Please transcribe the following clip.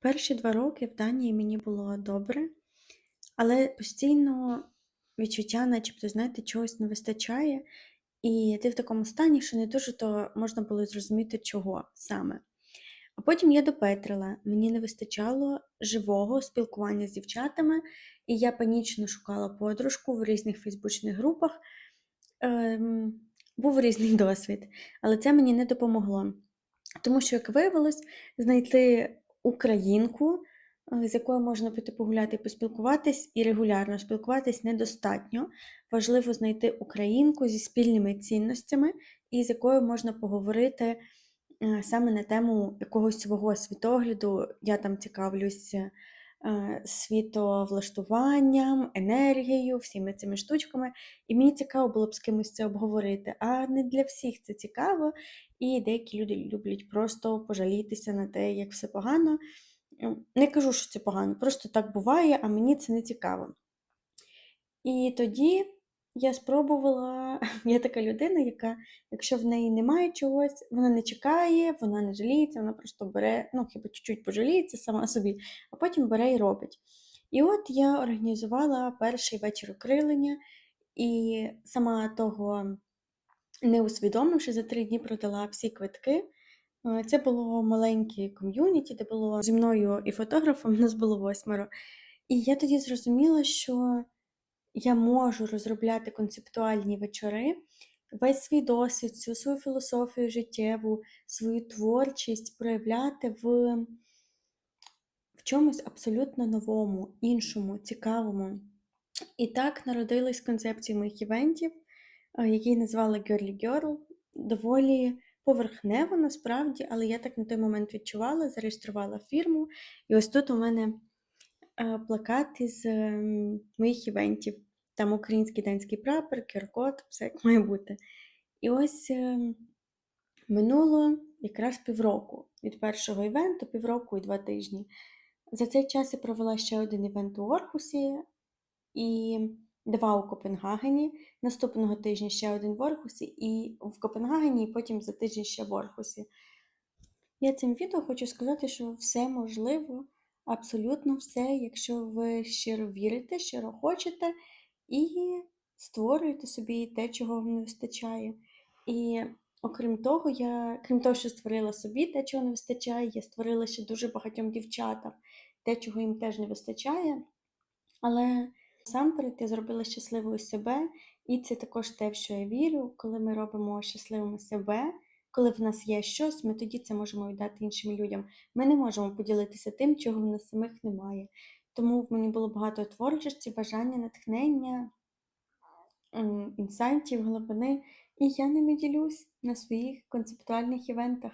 Перші 2 роки в Данії мені було добре, але постійно відчуття, начебто, знаєте, чогось не вистачає, і ти в такому стані, що не дуже то можна було зрозуміти, чого саме. А потім я допетрила, мені не вистачало живого спілкування з дівчатами, і я панічно шукала подружку в різних фейсбучних групах. Ем, був різний досвід, але це мені не допомогло. Тому що, як виявилось, знайти українку, е, з якою можна піти погуляти і поспілкуватись, і регулярно спілкуватись недостатньо. Важливо знайти українку зі спільними цінностями, і з якою можна поговорити е, саме на тему якогось свого світогляду. Я там цікавлюсь е, світовлаштуванням, енергією, всіми цими штучками. І мені цікаво було б з кимось це обговорити. А не для всіх це цікаво, і деякі люди люблять просто пожалітися на те, як все погано. Ем, Не кажу, що це погано, просто так буває, а мені це не цікаво. І тоді я спробувала, я така людина, яка, якщо в неї немає чогось, вона не чекає, вона не жаліється, вона просто бере, ну, хіба чуть-чуть пожаліється сама собі, а потім бере і робить. І от я організувала перший вечір окрилення, і сама того не усвідомивши, за три дні продала всі квитки. Е, Це було маленьке ком'юніті, де було зі мною і фотографом, нас було восьмеро. І я тоді зрозуміла, що я можу розробляти концептуальні вечори, весь свій досвід, всю свою філософію життєву, свою творчість проявляти в, в чомусь абсолютно новому, іншому, цікавому. І так народились концепції моїх івентів, е, які назвала Girly Girl. Доволі поверхнево насправді, але я так на той момент відчувала, зареєструвала фірму. І ось тут у мене плакат із ем, моїх івентів. Там український данський прапор, QR-код, все як має бути. І ось ем, минуло якраз півроку від першого івенту, півроку і два тижні. За цей час я провела ще один івент у Орхусі і два у Копенгагені. Наступного тижня ще один в Орхусі, і в Копенгагені, і потім за тиждень ще в Орхусі. Я цим відео хочу сказати, що все можливо, абсолютно все, якщо ви щиро вірите, щиро хочете, і створюєте собі те, чого вам не вистачає. І окрім того, я, крім того, що створила собі те, чого не вистачає, я створила ще дуже багатьом дівчатам те, чого їм теж не вистачає. Але насамперед я зробила щасливою себе, і це також те, в що я вірю. Коли ми робимо щасливими себе, коли в нас є щось, ми тоді це можемо віддати іншим людям. Ми не можемо поділитися тим, чого в нас самих немає. Тому в мені було багато творчості, бажання, натхнення, інсайтів, глибини, і я ними ділюсь на своїх концептуальних івентах.